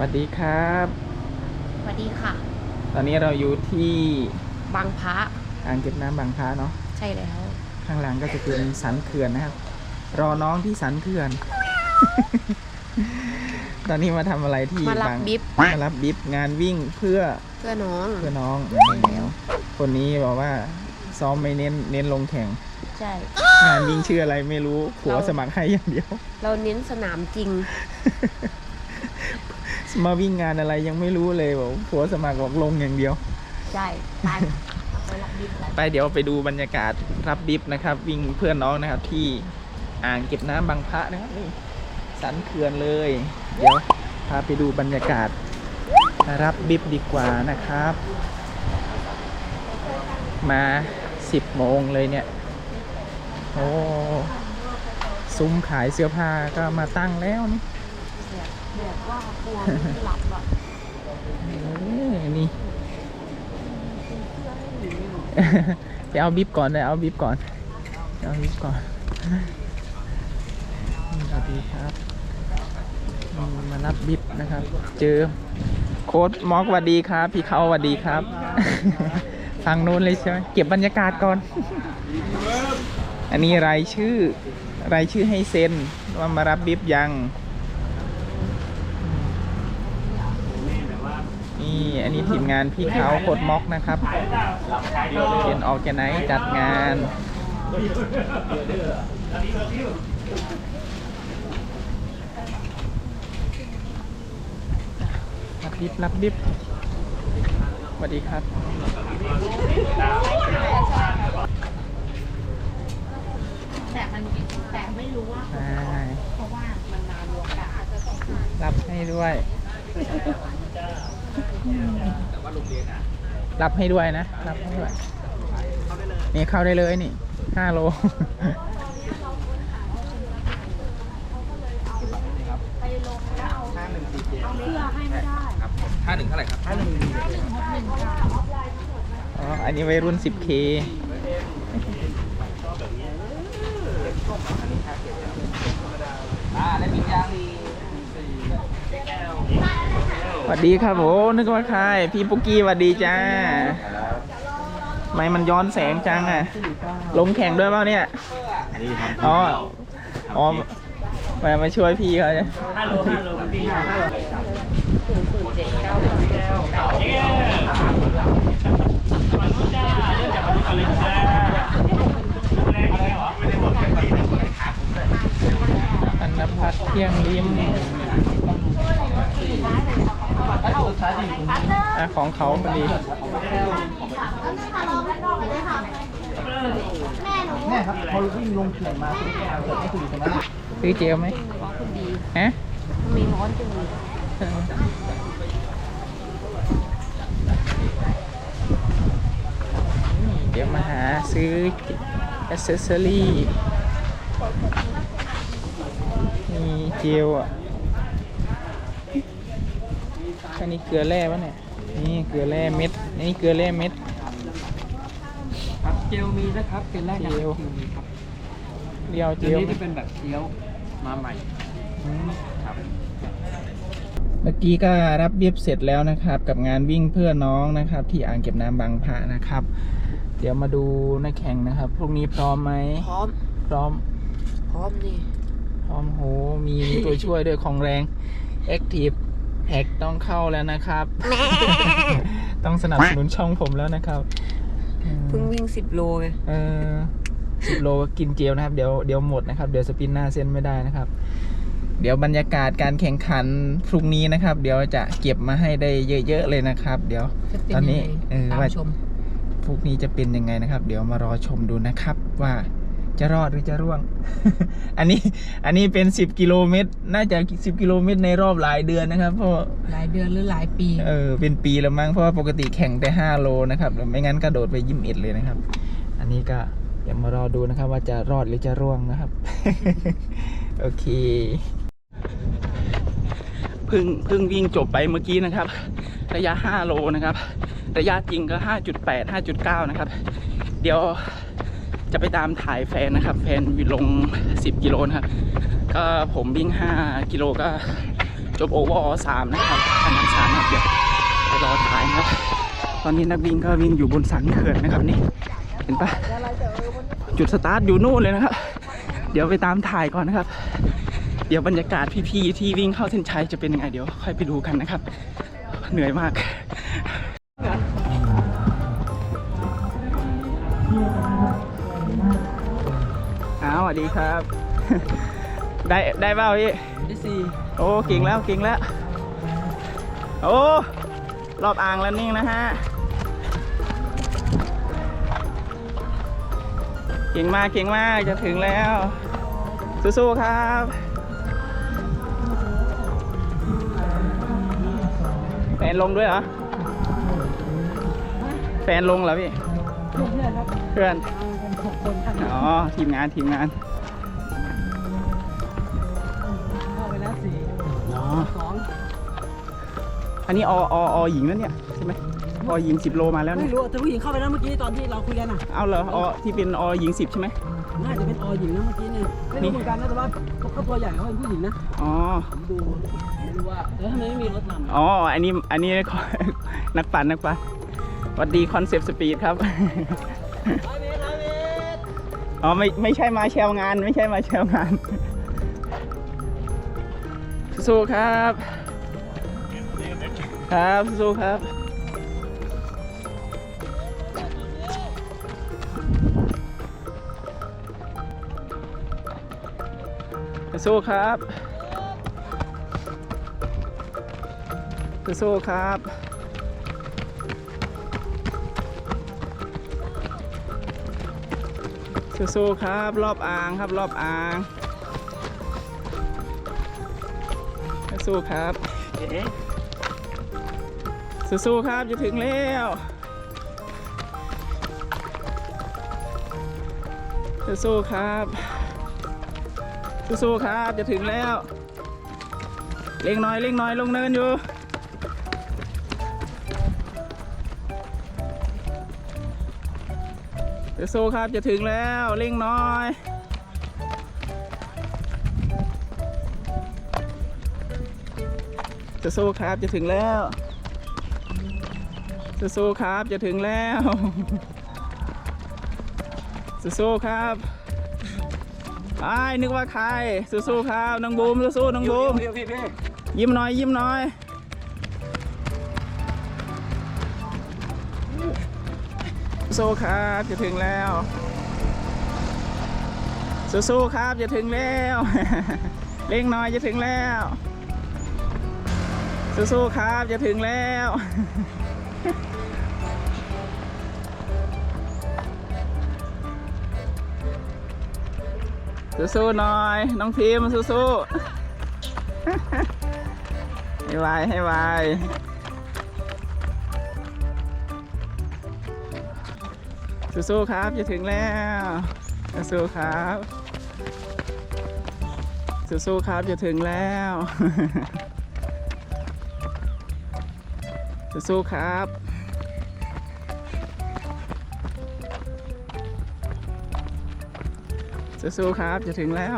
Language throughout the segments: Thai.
วัสดีครับ สวัสดีค่ะ ตอนนี้เราอยู่ที่บางพระอ่างเก็บน้ำบางพระเนาะ ใช่แล้ว ข้างหลังก็จะเป็นสันเขื่อนนะครับ รอน้องที่สันเขื่อน ตอนนี้มาทำอะไรที่มารับบงบิ๊บ มารับบิ๊บงานวิ่งเพื่อเพื่อน้อง เพื่อน้องใช่แล้วคนนี้บอกว่าซ้อมไม่เน้นเน้นลงแข่ง ใช่ งานวิ่งชื่ออะไรไม่รู้ผัวเรา สมัครให้อย่างเดียว เราเน้นสนามจริง มาวิ่งงานอะไรยังไม่รู้เลยบอกผัวสมัครบอกลงอย่างเดียว ใช่ไปไปรับบิ๊บแล้วไปเดี๋ยวไปดูบรรยากาศรับบิฟนะครับ วิ่งเพื่อนน้องนะครับ ที่อ่างเก็บน้ำบางพระนะครับนี่สันเขื่อนเลย เดี๋ยวพาไปดูบรรยากาศรับบิฟดีกว่านะครับ มา10โมงเลยเนี่ย โอ้ ซุ้มขายเสื้อผ้าก็มาตั้งแล้วนี่ แบบว่ากลัวไม่หลับอะเออนี่ไปเอาบิบก่อนเลยเอาบิบก่อน เอาบิบก่อนสวัสดีครับอืมมารับบิบนะครับ เจอโค้ดมอกสวัสดีครับ พี่เขาสวัสดีครับฟังนู้นเลยใช่ไหมเก็บบรรยากาศก่อน อันนี้รายชื่อรายชื่อให้เซ็นว่ามารับบิบยัง นี่ อันนี้ทีมงานพี่เขาโคดม็อกนะครับเป็นออกแกไนจัดงานรับดิบรับดิบสวัสดีครับ แต่มันแต่ไม่รู้ว่าใช่เพราะว่ามันนานรวมกันรับให้ด้วย รับให้ด้วยนะ รับให้ด้วย นี่เข้าได้เลยนี่ห้าโลห้าหนึ่งเท่าไหร่ครับอ๋อ อันนี้วัยรุ่น 10K อ่าได้ปิดยางสวั สดีครับโอ้นึกว่าใครพี่ปุกกี้สวัสดีจ้าทำไมมันย้อนแสงจังอะ ลงแข่งด้วยเปล่าเนี่ยอ๋อ อ๋อ มามาช่วยพี่เขาเนี่ยอันนพัฒน์เที่ยงริม อะของเขาพอดีแม่ครับพอวิ่งลงเขื่อนมาซื้อแก้วเกิดไม่คุยกันนะซื้อเจลไหมว่าคุณดีฮะมีร้อนจังเลยเดี๋ยวมาหาซื้ออ c เซสซอรี่มีเจลอะ อันนี้เกลือแร่ปะเนี่ย นี่เกลือแร่เม็ด นี่เกลือแร่เม็ด ครับเจลมีนะครับเป็นแรกจากเจลคิวมีครับเรียวเจเจลลนี้ที่เป็นแบบเคี้ยวมาใหม่อืม ครับ เมื่อกี้ก็รับเบียบเสร็จแล้วนะครับ กับงานวิ่งเพื่อน้องนะครับ ที่อ่างเก็บน้ำบางพระนะครับ เดี๋ยวมาดูนักแข่งนะครับพรุ่งนี้พร้อมไหมพร้อม พร้อมพร้อมนี่ พร้อมโหมีตัวช่วยด้วยของแรง Active Hack ต้องเข้าแล้วนะครับ ต้องสนับสนุนช่องผมแล้วนะครับอืมเพิ่งวิ่งสิบโลไงเออสิบโลกินเจลนะครับ เดี๋ยวเดี๋ยวหมดนะครับ เดี๋ยวสปินหน้าเส้นไม่ได้นะครับ เดี๋ยวบรรยากาศการแข่งขันพรุ่งนี้นะครับ เดี๋ยวจะเก็บมาให้ได้เยอะๆเลยนะครับ เดี๋ยวจะเป็นตอนนี้ยังไงเออตามว่าชมพรุ่งนี้จะเป็นยังไงนะครับ เดี๋ยวมารอชมดูนะครับว่า จะรอดหรือจะร่วง อันนี้อันนี้เป็น 10 กิโลเมตร น่าจะ 10 กิโลเมตรในรอบหลายเดือนนะครับ เพราะหลายเดือนหรือหลายปี เออ เป็นปีแล้วมั้ง เพราะว่าปกติแข่งแต่ 5 โลนะครับ ไม่งั้นกระโดดไปยิมเอ็ดเลยนะครับ อันนี้ก็เดี๋ยวมารอดูนะครับ ว่าจะรอดหรือจะร่วงนะครับ โอเค เพิ่งเพิ่งวิ่งจบไปเมื่อกี้นะครับ ระยะ 5 โลนะครับ ระยะจริงก็ 5.8 5.9 นะครับ เดี๋ยว จะไปตามถ่ายแฟนนะครับ แฟนวิลง 10 กิโลนะครับ ก็ผมวิ่ง 5 กิโลก็จบโอเวอร์สามนะครับอันนั้นสามนะเดี๋ยวไปรอถ่ายนะครับ ตอนนี้นักวิ่งก็วิ่งอยู่บนสันเขื่อนนะครับนี่ เห็นปะจุดสตาร์ทอยู่นู่นเลยนะครับ เดี๋ยวไปตามถ่ายก่อนนะครับ เดี๋ยวบรรยากาศพี่ๆที่วิ่งเข้าเส้นชัยจะเป็นยังไงเดี๋ยวค่อยไปดูกันนะครับ เหนื่อยมาก วสวัสดีครับ ได้ได้เปล่าพี่ที่สี่โอ้เก่งแล้วเก่งแล้ว โอ้รอบอ่างแล้วนิ่งนะฮะเก่งมากเก่งมากจะถึงแล้ว สู้ๆครับแฟนลงด้วยเหรอ แฟนลงเหรอพี่ เพื่อนครับ เพื่อน เป็นหกคนครับอ๋อ ทีมงานทีมงานเข้าไปแล้วสี่อ๋อสองอันนี้ออออหญิงแล้วเนี่ยใช่ไหมอหญิงสิบโลมาแล้วไม่เนี่ยรู้แต่ผู้หญิงเข้าไปแล้วเมื่อกี้ตอนที่เราคุยกันอะ เอาเหรออที่เป็นอหญิงสิบใช่ไหมน่าจะเป็นอหญิงนะเมื่อกี้นี่ไม่รู้เหมือนกันนะแต่ว่าเขาก็ตัวใหญ่เขาเป็นผู้หญิงนะอ๋อผมดูไม่รู้ว่าแล้วทำไมไม่มีรถนำอ๋ออันนี้อันนี้ นักปั่นนักปั่นสวัสดีคอนเซปต์สปีดครับร้อยเอ๋อไม่ไม่ใช่มาแชร์งาน ไม่ใช่มาแชร์งาน สู้ครับ ครับสู้ครับสู้ครับสู้ครับ สู้ๆครับ รอบอ่างครับรอบอ่างสู้ครับสู้ๆครับจะถึงแล้วสู้ๆครับสู้ๆครับจะถึงแล้วเร่งหน่อยเร่งหน่อยลงเนินอยู่ สู้ๆครับจะถึงแล้วเร่งหน่อย จะสู้ครับจะถึงแล้ว จะสู้ครับจะถึงแล้ว จะสู้ครับไอ้ายนึกว่าใครสู้ๆครับน้องบูมสู้ๆน้องบูมพี่พี่พี่ยิ้มหน่อยยิ้มหน่อย สู้ครับ จะถึงแล้ว สู้ๆครับ จะถึงแล้วเร่งหน่อยจะถึงแล้ว สู้ๆครับ จะถึงแล้วสู้ๆหน่อย น้องพิมสู้ๆให้ไวให้ไว สู้ๆครับจะถึงแล้วสู้ๆครับสู้ๆครับจะถึงแล้วสู้ๆครับสู้ๆครับจะถึงแล้ว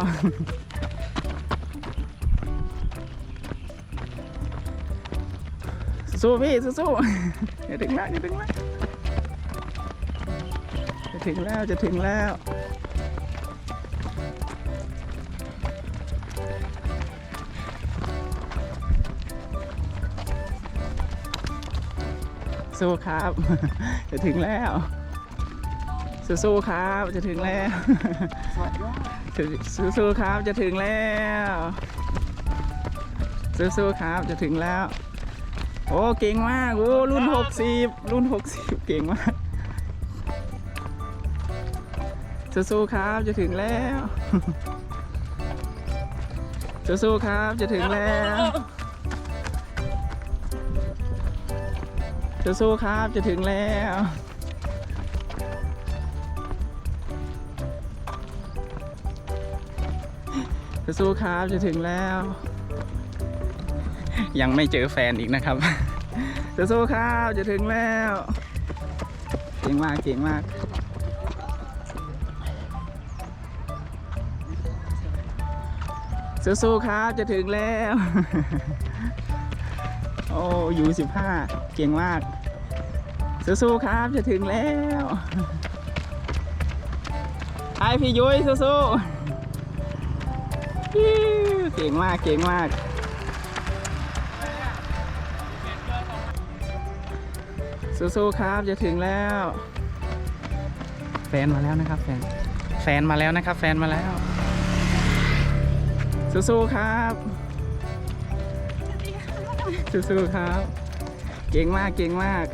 สู้พี่สู้ๆจะถึงแล้วจะถึงแล้ว ถึงแล้วจะถึงแล้ว สู้ครับ จะถึงแล้วสู้ๆครับ จะถึงแล้วสู้ๆครับ จะถึงแล้วสู้ๆครับ จะถึงแล้ว โอ้ เก่งมาก โอ้ รุ่นหกสิบรุ่นหกสิบเก่งมาก สู้ๆครับจะถึงแล้วสู้ๆครับจะถึงแล้วสู้ๆครับจะถึงแล้วสู้ๆครับจะถึงแล้ว ยังไม่เจอแฟนอีกนะครับสู้ๆครับจะถึงแล้ว เก่งมากเก่งมาก สู้ๆครับจะถึงแล้ว โอ้ยูสิบห้าเก่งมากสู้ๆครับจะถึงแล้วไอพี่ยุ้ยสู้ๆเก่งมากเก่งมากสู้ๆครับจะถึงแล้ว แฟนมาแล้วนะครับแฟนแฟนมาแล้วนะครับ แฟนมาแล้ว สู้ๆครับ สู้ๆครับ เก่งมากเก่งมาก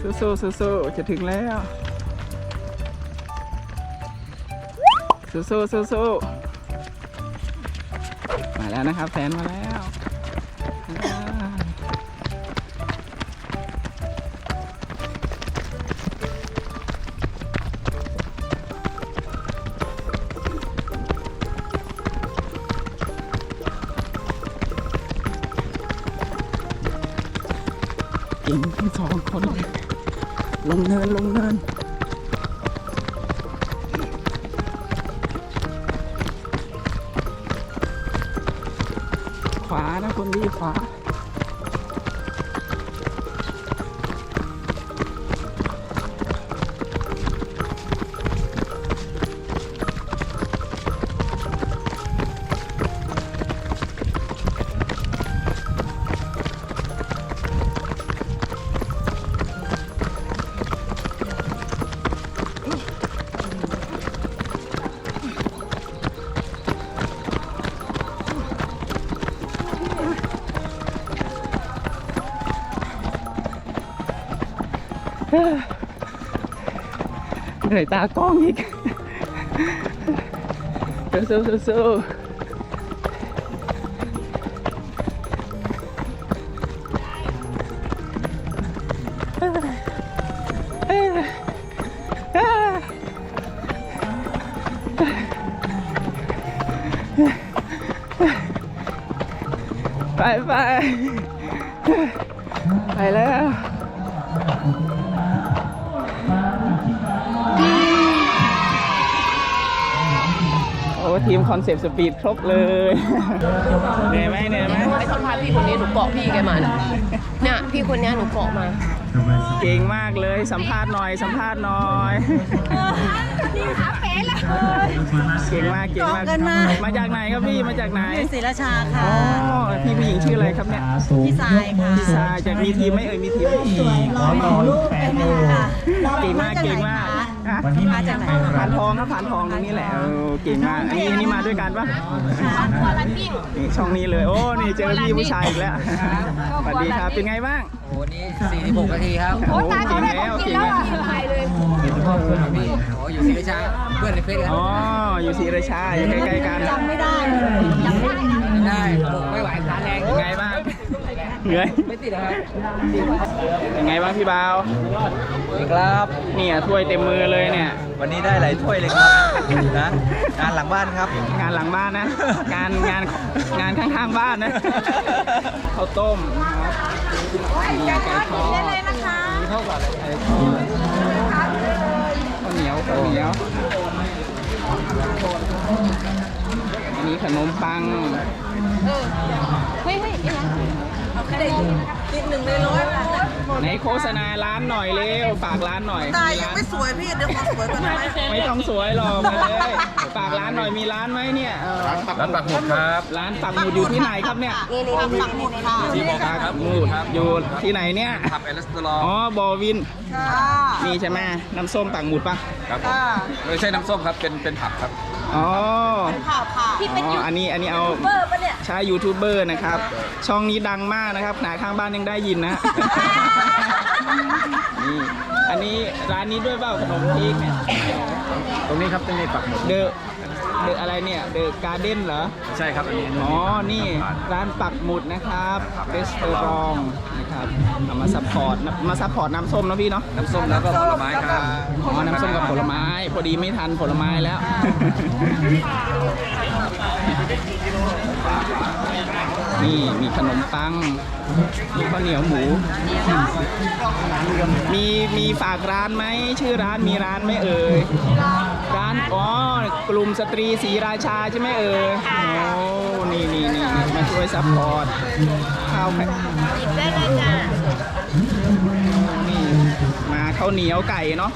สู้ๆสู้ๆจะถึงแล้ว สู้ๆสู้ๆมาแล้วนะครับแฟนมาแล้ว ลยลงเนินลงเนิน เหนื่อยตากล้องอี ทีมคอนเซปต์สปีดครบเลยเหนื่อยไหมเหนื่อยไหมไปสัมภาษณ์พี่คนนี้หนูเกาะพี่แกมาน่ะเนี่ยพี่คนเนี้ยหนูเกาะมา เก่งมากเลยสัมภาษณ์หน่อยสัมภาษณ์หน่อยเก่งมากเก่งมากเกาะกันมามาจากไหนครับพี่มาจากไหนศรีราชาอ๋ค่ะอพี่ผู้หญิงชื่ออะไรครับเนี่ยพี่สายค่ะพี่ชายจากมีทีมไหมเอ่ยมีทีมไหมรอของลูกเป็นไงค่ะเก่งมากเก่งมาก ฮะมาจากไหนผ่านทองครับผ่านทองตรงนี้แหละเออเก่งมากอันนี้อันนี้มาด้วยกันปะนี่ช่องนี้เลยโอ้นี่เจอพี่ผู้ชายอีกแล้วสวัสดีครับเป็นไงบ้างโอ้นี่46นาทีครับโอ้เก่งแล้วเก่งแล้วพี่โอ้อยู่ศรีราชาเพื่อนในเฟซกันอ๋ออยู่ศรีราชาอยู่ใกล้ๆกันจำไม่ได้เลยได้ไม่ไหวขาแรงเป็นไงบ้าง เหนื่อยไม่ติดนะครับเป็นไงบ้างพี่บ่าวดีครับ เนี่ยถ้วยเต็มมือเลยเนี่ย วันนี้ได้หลายถ้วยเลยครับนะงานหลังบ้านครับ งานหลังบ้านนะ งานงานงานข้างๆบ้านนะข้าวต้มนะครับมีไก่ทอดมีข้าวก่อนเลยไก่ทอดข้าวเหนียวข้าวเหนียวอันนี้ขนมปังเฮ้ยเฮ้ย ไอ้นะติดหนึ่งในร้อยค่ะไหนโฆษณาร้านหน่อยเร็วฝากร้านหน่อยตายยังไม่สวยพี่เดี๋ยวขอสวยก่อนได้ไหมไม่ต้องสวยหรอกมาเลยฝากร้านหน่อยมีร้านไหมเนี่ยเออร้านปักหมุดครับร้านปักหมุดอยู่ที่ไหนครับเนี่ยนี่นี่ปักหมุดค่ะที่บอกครับหมุดอยู่ที่ไหนเนี่ยขับเอลสตรออ๋อบอวินค่ะนี่ใช่ไหมน้ำส้มปักหมุดปะครับผมไม่ใช่น้ำส้มครับเป็นเป็นผักครับ อ๋อข่าวค่ะพี่อ๋ออันนี้อันนี้เอาเบอร์ปะเนี่ยใช้ยูทูบเบอร์นะครับ ช่องนี้ดังมากนะครับหนาข้างบ้านยังได้ยินนะ นี่ อันนี้ร้านนี้ด้วยเปล่าขนมเค้กเนี่ย ตรงนี้ครับเป็นในปักหมุดเดอะ เดอะอะไรเนี่ยเดอะการ์เด้นเหรอ ใช่ครับอันนี้อ๋อ นี่ร้านปักหมุดนะครับเรสเตอรองนะครับเอามาซัพพอร์ตนะมาซัพพอร์ตน้ำส้มนะพี่เนาะน้ำส้มแล้วก็ผลไม้ครับอ๋อน้ำส้มกับผลไม้ พอดีไม่ทันผลไม้แล้วคนี่มีขนมปัง มีข้าวเหนียวหมู มีมีฝากร้านไหมชื่อร้านมีร้านไหมเอ่ย ร้านอ๋อกลุ่มสตรีศรีราชาใช่ไหมเอ่ยโอ้นี่นี่นี่นี่มาช่วยซัพพอร์ตข้าวไข่หยิบได้เลยจ้ะนี่มาข้าวเหนียวไก่เนาะ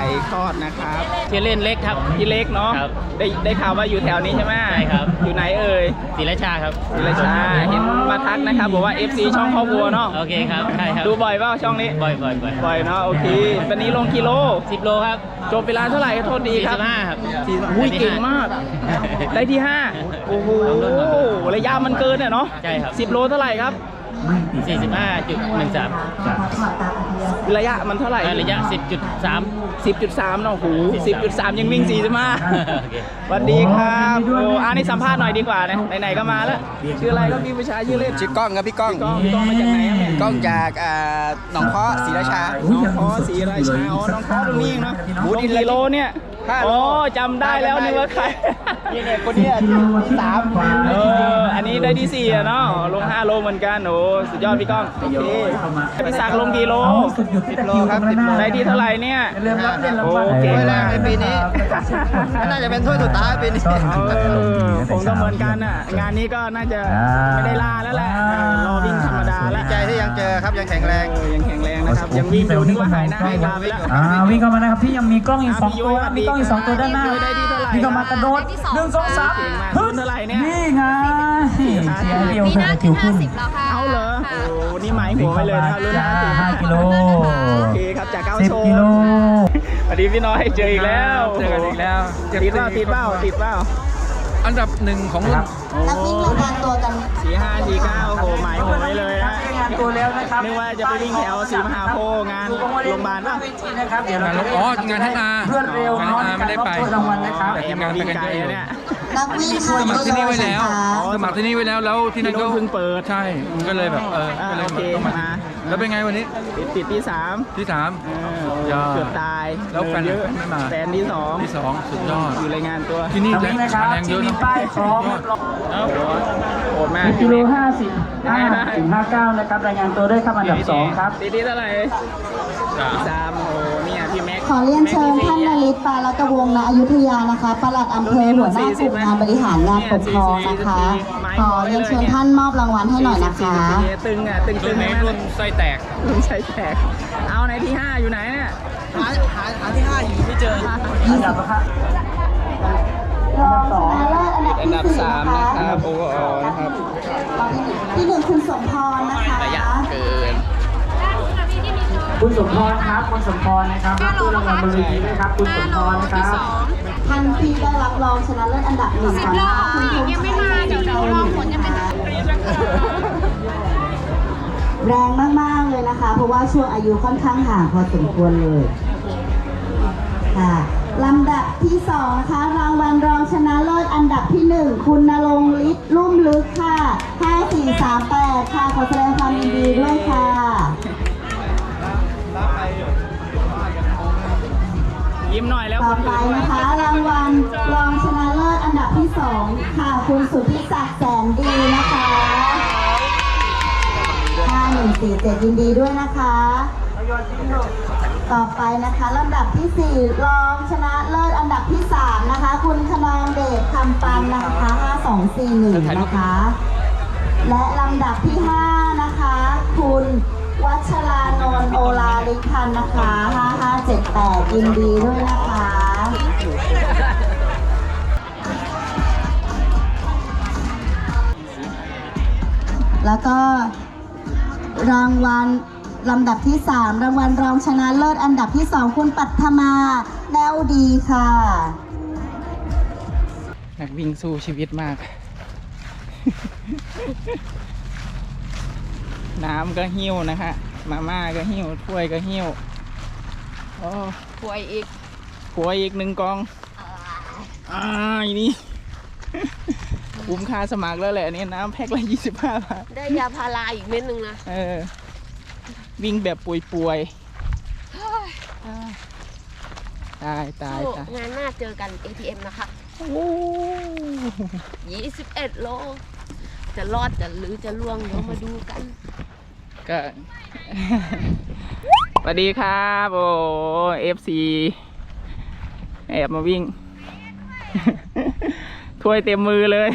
ก่ทอดนะครับชื่อเล่นเล็กครับ พี่เล็กเนาะครับได้ได้ข่าวว่าอยู่แถวนี้ใช่ไหมใช่ครับ อยู่ไหนเอ่ยศรีราชาครับศิราชาเห็นมาทักนะครับบอกว่า FC ช่องครอบครัวเนาะโอเคครับใช่ครับดูบ่อยเปล่าช่องนี้บ่อยบ่อยบ่อยบ่อยเนาะโอเควันนี้ลงกิโลสิบโลครับจบเวลาเท่าไหร่โทษดีสี่ครัสิบบห้าครับสี่สิบอุ้ยเก่งมาก ได้ที่5โอ้โหระยะมันเกินเนี่ยเนาะใช่ครับสิบโลเท่าไหร่ครับ สี่สิบห้าจุดหนึ่งสามระยะมันเท่าไหร่ระยะสิบจุดสาม10.3เนาะโอ้โห10.3 ยังวิ่ง4จะมาโอเค สวัสดีครับโอ้อ่านี่สัมภาษณ์หน่อยดีกว่านะ ไหนๆก็มาแล้ว ชื่ออะไรครับพี่ผู้ชายชื่อเล่นชื่อกล้องครับพี่กล้องพี่ก้องพี่ก้องมาจากไหนครับเนี่ยกล้องจากอ่าหนองเพาะศรีราชา น้องคอสีราชาอ๋อน้องคอตรงนี้เองเนาะบูดินกิโลเนี่ย ห้าโลอ๋อจำได้แล้วนี่ว่าใครนี่เนี่ยคนเนี้ยสามเอออันนี้ได้ที่สี่อะเนาะลง5โลเหมือนกันโอ้สุดยอดพี่ก้องโอเคพี่ศักดิ์ลงกี่โลสิบโลครับสิบโลได้ที่เท่าไหร่เนี่ยโอ้เก่งถ้วยแรมากกในปีนี้น่าจะเป็นถ้วยสุดท้ายปีนี้เออผมก็เหมือนกันอะงานนี้ก็น่าจะไม่ได้ลาแล้วแหละเออรอวิ่งธรรมดาแล้วใจที่ยังเจอครับยังแข็งแรงเออยังแข็งแรงนะครับยังวิ่งอยู่นึกว่าหายหน้าหายตาไปแล้วอ่าวิ่งเข้ามานะครับพี่ยังมีกล้องอีกสองตัวอะมีกล้องอีกสองตัวด้านหน้าพี่ยุ้ยได้ที่เท่าไหร่วิ่งเข้ามากระโดดหนึ่งสองสามเก่งมากฮึรุ่นเท่าไหร่เนี่ยนี่ไงเสียเดียวปีหน้าคิที่วขึ้น50แล้วค่ะเอาเหรอโอ้นี่หมายหัวไปเลยนะครับรุ่นห้าสิบห้ากิโลโอเคครับจากเก้าสิบโชว์กิโลสวัสดีพี่น้อยเจออีกแล้วเจอกันอีกแล้วติดเปล่าติดเปล่าติดเปล่า อันดับหนึ่งของรุ่น นักวิ่งรายงานตัวกัน สี่ห้าสี่เก้าโอ้โหหมายหัวไปเลยนะงานตัวแล้วนะครับนึกว่าจะไปวิ่งแถวสีมหาโพธิ์งานโรงพยาบาลป่ะ นะครับเดี๋ยวเราจะอ๋องานท่านอาเพื่อนเร็วงานเนาะอาไม่ได้ไป รางวัลนะครับ แต่ทีมงานไปกันเยอะอยู่ เนี่ย นักวิ่งสมัครที่นี่ไว้แล้วค่ะสมัครที่นี่ไว้แล้วแล้วที่ที่นั่นโน้ก็นเพิ่งเปิด ใช่ก็เลยแบบเอออ่าก็เลยโอเคต้องมามา แล้วเป็นไงวันนี้ติดติดที่สามที่สามเออยอด เกือบตายแล้วแฟนเยอะไม่มา แฟนที่สองที่สองสุดยอด อยู่รายงานตัวที่นี่ตรงนี้นะครับแรงเยที่อะมีนะป้ายพร้อมเอ้าโหดมากกิโลห้าสิบห้าถึงห้าเก้านะครับรายงานตัวด้วยครับอันดับสองครับ ติดที่เท่าไหร่สามโอ้โหเนี่ยพี่แม็กขอเรียนเชิญท่านนริศปารัตวงศ์ณอยุธยานะคะปลัดอำเภอหัวหน้ากลุ่มงานบริหารงานปกครองนะคะ ขอเรียนเชิญท่านมอบรางวัลให้หน่อยนะคะ ตึงอะตึงตึรุ่งนนี้รุ่นไส้แตกรุ่นใช้แตก เอาไหนที่ห้าอยู่ไหนเนี่ยหาหาหาที่ห้าอยู่ไม่เจออันดับนะครับรองชนะเลิศอันดับอันดับที่สี่สามนะนะคคะรับโอ้โหนะครับที่หนึ่งคุณสมพรนะคะเกินคุณสมพรครับคุณสมพรนะครับรับตู้รางวัลบนเวทีด้วยครับคุณสมพรนะครับ ท่านที่ได้รับรองชนะเลิศอันดับหนึ่งก่อนนะคะคุณพงษ์ยังไม่มาเดี๋ยวเรารอผลยังไม่ได้แรงมาก ๆ เลยนะคะ เพราะว่าช่วงอายุค่อนข้างห่างพอสมควรเลยค่ะลำดับที่สองนะคะรางวัลรองชนะเลิศอันดับที่หนึ่งคุณนรงค์ฤทธิ์ลุ่มลึกค่ะ 5438 ค่ะ ขอแสดงความยินดีด้วยค่ะ ยิ้มหน่อยแล้วต่อไปนะคะรางวัลรองชนะเลิศอันดับที่สองค่ะคุณสุทธิศักดิ์แสนดีนะคะ5147ยินดีด้วยนะคะ ต่อไปนะคะลำดับที่4รองชนะเลิศอันดับที่3นะคะ คุณคณองเดชคำปันนะคะ5241นะคะ และลำดับที่5นะคะ คุณ วัชรานนท์โอลาลิพันธ์นะคะ 5578 ยินดีด้วยนะคะแล้วก็รางวัลลำดับที่ 3 รางวัลรองชนะเลิศอันดับที่ 2 คุณปัทมาแนวดีค่ะ นักวิ่งสู้ชีวิตมาก น้ำก็หิ้วนะคะ มาม่าก็หิ้วถ้วยก็หิ้วโอ้ป่วยอีกหัวอีกหนึ่งกองอ่าอีนี่คุ้มค่าสมัครแล้วแหละอันนี่น้ำแพ็คละยี่สิบห้าบาท ได้ยาพาราอีกเม็ดหนึ่งนะ เออ วิ่งแบบป่วยๆอ่าตายตายสู้ตายงานหน้าเจอกัน ATM นะคะโอ้21โล จะรอดจะหรือจะล่วงเดี๋ยวมาดูกัน ก็สวัสดีครับโอ้เอฟซีแอบมาวิ่ง ถ้วยเต็มมือเลย